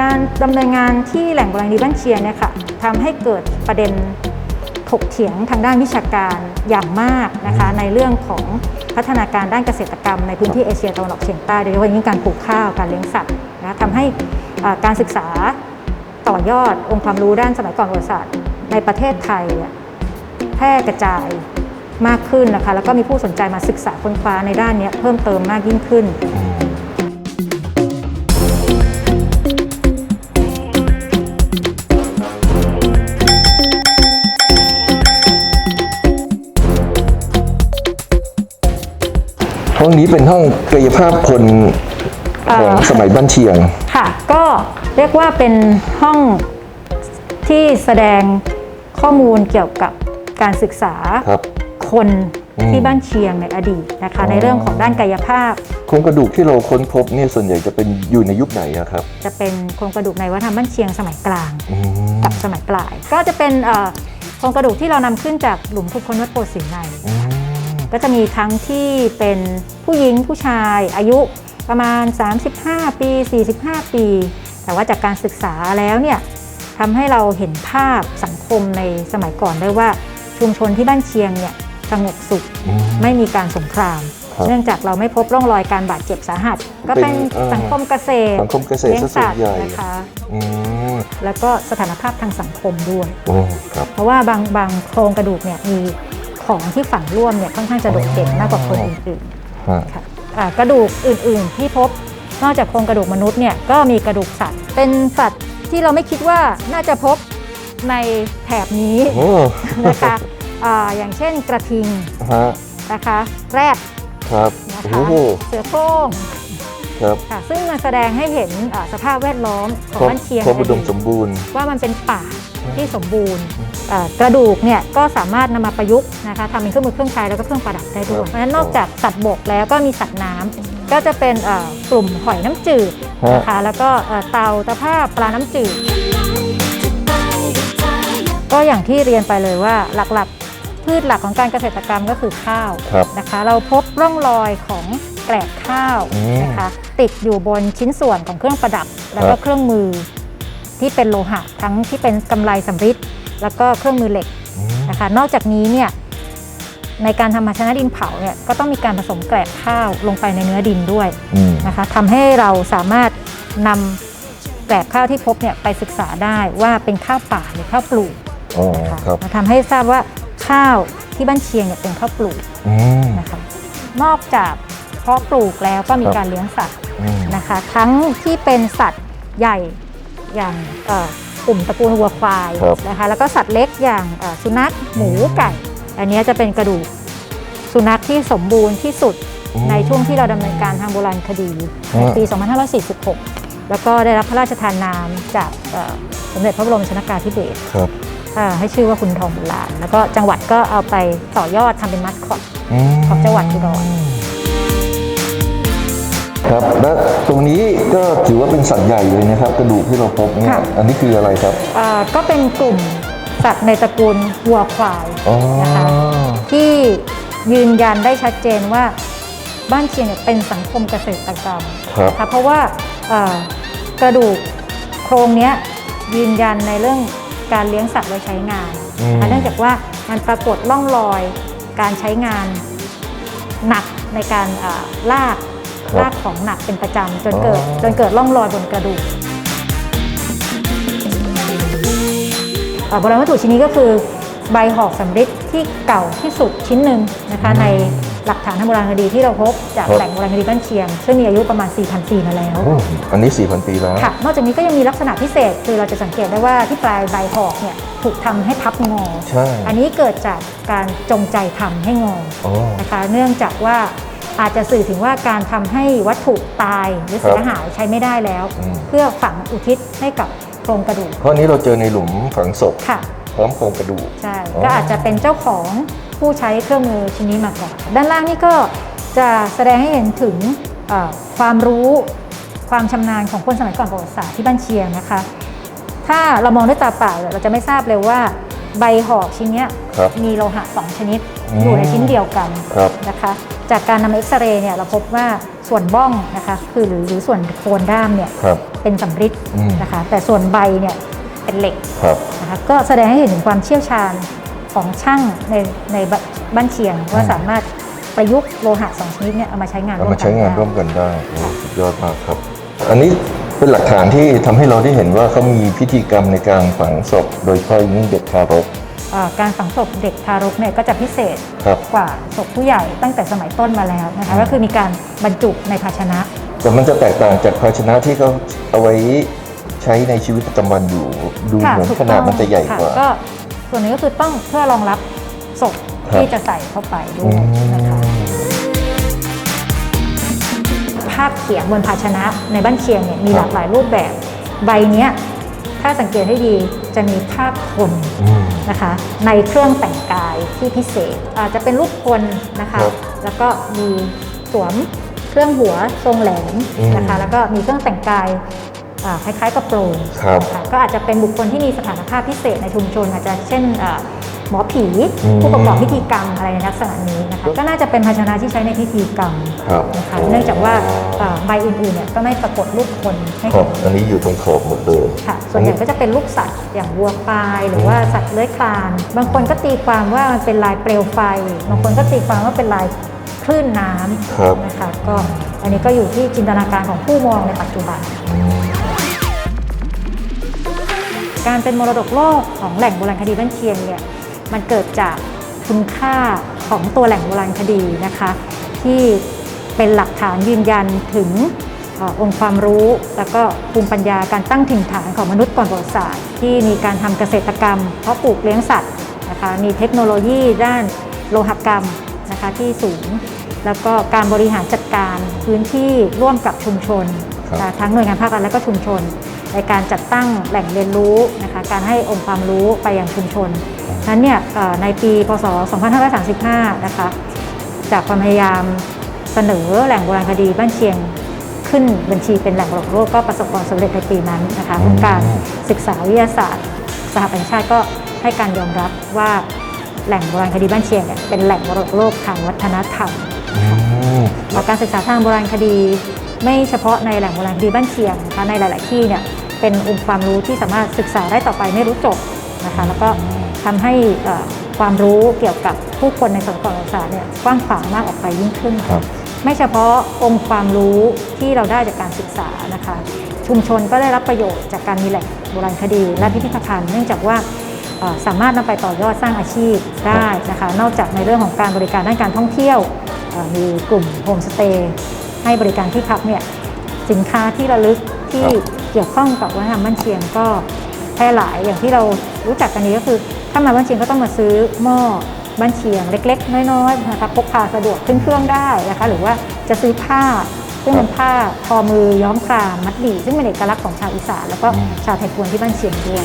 การดำเนินงานที่แหล่งโบราณคดีบ้านเชียงเนี่ยค่ะทำให้เกิดประเด็นถกเถียงทางด้านวิชาการอย่างมากนะคะในเรื่องของพัฒนาการด้านเกษตรกรรมในพื้นที่เอเชียตะวันออกเฉียงใต้โดยเฉพาะอย่างยิ่งการปลูกข้าวการเลี้ยงสัตว์นะทำให้อ่าการศึกษาต่อยอดองค์ความรู้ด้านสมัยก่อนประวัติศาสตร์ในประเทศไทยเนี่ยแพร่กระจายมากขึ้นนะคะแล้วก็มีผู้สนใจมาศึกษาค้นคว้าในด้านเนี้ยเพิ่มเติมมากยิ่งขึ้น องนี้เป็นห้องกายภาพคนของเอ่อสมัยบ้านเชียง ค่ะ ก็เรียกว่าเป็นห้องที่แสดงข้อมูลเกี่ยวกับการศึกษาครับคนอืมที่บ้านเชียงในอดีตนะคะอ๋อในเรื่องของด้านกายภาพ โครงกระดูกที่เราค้นพบเนี่ยส่วนใหญ่จะเป็นอยู่ในยุคไหนอะครับ จะเป็นโครงกระดูกในวัฒนธรรมบ้านเชียงสมัยกลางอืมกับสมัยปลาย ก็จะเป็นเอ่อโครงกระดูกที่เรานำขึ้นจากหลุมขุดค้นวัดโพธิ์ศรีในอืม ก็จะมีทั้งที่เป็นผู้หญิงผู้ชายอายุประมาณ 35 ปี 45 ปี แต่ว่าจากการศึกษาแล้วเนี่ยทำให้เราเห็นภาพสังคมในสมัยก่อนได้ว่าชุมชนที่บ้านเชียงเนี่ยสงบสุขอืมไม่มีการสงครามครับเนื่องจากเราไม่พบร่องรอยการบาดเจ็บสาหัส ก็เป็นเป็นเอ่อสังคมเกษตรสังคมเกษตรเลี้ยงซะส่วสันตว์ใหญ่นะคะอืมแล้วก็สถานภาพทางสังคมด้วยโอ้ครับเพราะว่าบางบางโครงกระดูกเนี่ยมี ของที่ฝังร่วมเนี่ยค่อนข้างจะโดดเด่นมากกว่าคนอื่นฮะ ๆค่ะอ่ากระดูกอื่นๆที่พบนอกจากโครงกระดูกมนุษย์เนี่ยก็มีกระดูกสัตว์ เป็นสัตว์ที่เราไม่คิดว่าน่าจะพบในแถบนี้โอ้นะคะอ่าอย่างเช่นกระทิงฮะนะคะแรดครับนะโอ้คะโหเสือโคร่งครับค่ะซึ่งมันแสดงให้เห็นอ่าสภาพแวดล้อมของบ้านเชียงความอุดมในอดีตสมบูรณ์ ว่ามันเป็นป่า ที่สมบูรณ์เอ่อกระดูกเนี่ยก็สามารถนำมาประยุกต์นะคะทำเป็นเครื่องมือเครื่องใช้แล้วก็เครื่องประดับได้ด้วยครับเพราะฉะนั้นนอกจากสัตว์บกแล้วก็มีสัตว์น้ำก็จะเป็นเอ่อกลุ่มหอยน้ำจืดนะคะแล้วก็เอ่อเต่าตะภาพปลาน้ำจืด ก็อย่างที่เรียนไปเลยว่าหลักๆ พืชหลักของการเกษตรกรรมก็คือข้าวครับนะคะ เราพบร่องรอยของแกลบข้าวอืมนะคะติดอยู่บนชิ้นส่วนของเครื่องประดับแล้วคก็รับเครื่องมือ ที่เป็นโลหะ ทั้งที่เป็นกำไลสำริดแล้วก็เครื่องมือเหล็กอืมนะคะนอกจากนี้เนี่ยในการทำภาชนะดินเผาเนี่ยก็ต้องมีการผสมแกลบข้าวลงไปในเนื้อดินด้วยอืมนะคะทำให้เราสามารถนำแกลบข้าวที่พบเนี่ยไปศึกษาได้ว่าเป็นข้าวป่าหรือข้าวปลูกอ๋อนะคะครับมาทำให้ทราบว่าข้าวที่บ้านเชียงเนี่ยเป็นข้าวปลูกอืมนะคะนอกจากเพาะปลูกแล้วก็มีครับการเลี้ยงสัตว์อืมนะคะ ทั้งที่เป็นสัตว์ใหญ่ อย่างเอ่อกลุ่มตระกูลวัวควายครับนะคะแล้วก็สัตว์เล็กอย่างเอ่อสุนัขหมูไก่ อันเนี้ยจะเป็นกระดูกสุนัขที่สมบูรณ์ที่สุดอืมในช่วงที่เราดำเนินการทางโบราณคดีในฮะปี 2546 แล้วก็ได้รับพระราชทานนามจากเอ่อสมเด็จพระบรมชนกาธิเบศรครับอ่าให้ชื่อว่าคุณทองบุลานแล้วก็จังหวัดก็เอาไปต่อยอดทำเป็นมัสคอตมของจังหวัดอุดร ครับและตรงนี้ก็ถือว่าเป็นสัตว์ใหญ่เลยนะครับ กระดูกที่เราพบเนี่ยค่ะ อันนี้คืออะไรครับอ่าก็เป็นกลุ่มสัตว์ในตระกูลวัวควายอ๋อนะคะ ที่ยืนยันได้ชัดเจนว่าบ้านเชียงเนี่ยเป็นสังคมเกษตรกรรมครับนะคะเพราะว่าเอ่อกระดูกโครงเนี้ยยืนยันในเรื่องการเลี้ยงสัตว์ไว้ใช้งานอืมนะคะเนื่องจากว่ามันปรากฏร่องรอยการใช้งานหนักในการอ่าลากครับ ลากของหนักเป็นประจำจนเกิดอ๋อจนเกิดร่องรอยบนกระดูกอ่าโบราณวัตถุชิ้นนี้ก็คือใบหอกสำริดที่เก่าที่สุดชิ้นหนึ่งนะคะในหลักฐานทางโบราณคดีที่เราพบจากแหล่งโบราณคดีบ้านเชียง ซึ่งมีอายุประมาณ 4,000 ปีมาแล้วโอ้อันนี้ 4,000 ปีแล้วค่ะนอกจากนี้ก็ยังมีลักษณะพิเศษ คือเราจะสังเกตได้ว่าที่ปลายใบหอกเนี่ยถูกทำให้พับงอใช่อันนี้เกิดจากการจงใจทำให้งออ๋อนะคะ เนื่องจากว่า อาจจะสื่อถึงว่าการทำให้วัตถุตายหรือเสียหายใช้ไม่ได้แล้วอืมเพื่อฝังอุทิศให้กับโครงกระดูกเพราะอันนี้เราเจอในหลุมฝังศพค่ะพร้อมโครงกระดูกใช่อ๋อก็อาจจะเป็นเจ้าของผู้ใช้เครื่องมือชิ้นนี้มาก่อนด้านล่างนี่ก็จะแสดงให้เห็นถึงเอ่อความรู้ความชำนาญของคนสมัยก่อนประวัติศาสตร์ที่บ้านเชียงนะคะ ถ้าเรามองด้วยตาเปล่าเนี่ยเราจะไม่ทราบเลยว่าใบหอกชิ้นเนี้ยครับมีโลหะสองชนิดอืมอยู่ในชิ้นเดียวกันครับนะคะ จากการนำเอ็กซเรย์เนี่ยเราพบว่าส่วนบ้องนะคะคือหรือหรือส่วนโคนด้ามเนี่ยครับ เป็นสำริดอืม นะคะแต่ส่วนใบเนี่ยเป็นเหล็กครับ นะคะก็แสดงให้เห็นถึงความเชี่ยวชาญของช่างในในบ้านเชียง ว่าสามารถประยุกต์โลหะสองชนิดเนี่ยเอามาใช้งานเอาร่วมมากันใช้งานได้ ร่วมกันได้โอ้สุดยอดมากครับ อันนี้เป็นหลักฐานที่ทำให้เราได้เห็นว่าเขามีพิธีกรรมในการฝังศพ โดยเฉพาะอย่างยิ่งเด็กทารกเอ่อ การฝังศพเด็กทารกเนี่ยก็จะพิเศษครับกว่าศพผู้ใหญ่ตั้งแต่สมัยต้นมาแล้วนะคะก็คือมีการบรรจุในภาชนะแต่มันจะแตกต่างจากภาชนะที่เขาเอาไว้ใช้ในชีวิตประจำวันอยู่ดูค่ะเหมือนถูกขนาดต้องมันจะใหญ่ค่ะกว่าก็ส่วนหนี้ก็คือต้องเพื่อรองรับศพครับที่จะใส่เข้าไปด้อืวยมนะคะภาพเขียนบนภาชนะในบ้านเชียงเนี่ยมีหลากหลายรูปแบบใบเนี้ย ถ้าสังเกตให้ดีจะมีภาพคนอืมนะคะในเครื่องแต่งกายที่พิเศษอาจจะเป็นรูปคนนะคะครับแล้วก็มีสวมเครื่องหัวทรงแหลมอืมนะคะแล้วก็มีเครื่องแต่งกายอ่าคล้ายๆกับโปรงครับนะคะก็อาจจะเป็นบุคคลที่มีสถานภาพพิเศษในชุมชนอาจจะเช่นอ่า หมอผีอืมผู้ประกอบพิธีกรรมอะไรในลักษณะนี้นะคะก็น่าจะเป็นภาชนะที่ใช้ในพิธีกรรมครับนะคะเนื่องจากว่าอ่าใบอื่นๆเนี่ยก็ไม่ปรากฏรูปคนให้ครัเห็บนอันนี้อยู่ตรงขอบหมดเลยค่ะส่วนใหญ่ก็จะเป็นลูกสัตว์อย่างวัวควายหรือว่าสัตว์เลื้อยคลาน บางคนก็ตีความว่ามันเป็นลายเปลวไฟ บางคนก็ตีความว่าเป็นลายคลื่นน้ครับำนะคะก็อันนี้ก็อยู่ที่จินตนาการของผู้มองในปัจจุบันการเป็นมรดกโลกของแหล่งโบราณคดีบ้านเชียงเนี่ย มันเกิดจากคุณค่าของตัวแหล่งโบราณคดีนะคะ ที่เป็นหลักฐานยืนยันถึงเออองค์ความรู้ แล้วก็ภูมิปัญญาการตั้งถิ่นฐานของมนุษย์ก่อนประวัติศาสตร์ ที่มีการทำเกษตรกรรม เพาะปลูกเลี้ยงสัตว์นะคะมีเทคโนโลยีด้านโลหกรรมนะคะที่สูง แล้วก็การบริหารจัดการพื้นที่ร่วมกับชุมชนครับนะคะทั้งหน่วยงานภาครัฐและก็ชุมชน ในการจัดตั้งแหล่งเรียนรู้นะคะการให้องค์ความรู้ไปยังชุมชนนั้นเนี่ยเอ่อในปีพศ 2535 นะคะจากความพยายามเสนอแหล่งโบราณคดีบ้านเชียงขึ้นบัญชีเป็นแหล่งมรดกโลกก็ประสบความสำเร็จในปีนั้นนะคะอืมองค์การศึกษาวิทยาศาสตร์ สหประชาชาติก็ให้การยอมรับว่าแหล่งโบราณคดีบ้านเชียงเนี่ยเป็นแหล่งมรดกโลกทางวัฒนธรรมอืมและการศึกษาทางโบราณคดี ไม่เฉพาะในแหล่งโบราณคดีบ้านเชียงนะคะในหลาย ๆ ที่เนี่ยเป็นองค์ความรู้ที่สามารถศึกษาได้ต่อไปไม่รู้จบนะคะแล้วก็ทำให้เอ่อความรู้เกี่ยวกับผู้คนในสังคมประวัติศาสตร์เนี่ยกว้างขวางมากออกไปยิ่งขึ้นครับไม่เฉพาะองค์ความรู้ที่เราได้จากการศึกษานะคะ ชุมชนก็ได้รับประโยชน์จากการมีแหล่งโบราณคดี และพิพิธภัณฑ์เนื่องจากว่าเอ่อสามารถนำไปต่อยอดสร้างอาชีพได้นะคะ นอกจากในเรื่องของการบริการด้านการท่องเที่ยวเอ่อมีกลุ่มโฮมสเตย์ ให้บริการที่พักเนี่ยสินค้าที่ระลึกที่ครับเกี่ยวข้องกับวัฒนธรรมบ้านเชียงก็แพร่หลายอย่างที่เรารู้จักกันนี้ก็คือ ถ้ามาบ้านเชียงก็ต้องมาซื้อหม้อบ้านเชียงเล็ก ๆ น้อยๆนะคะพกพาสะดวกขึ้นเครื่องได้นะคะหรือว่าจะซื้อผ้าซึ่งเป็นผ้าทอมือย้อมครามมัดหมี่ซึ่งเป็นเอกลักษณ์ของชาวอีสานแล้วก็อืมชาวไทยพวนที่บ้านเชียงด้วย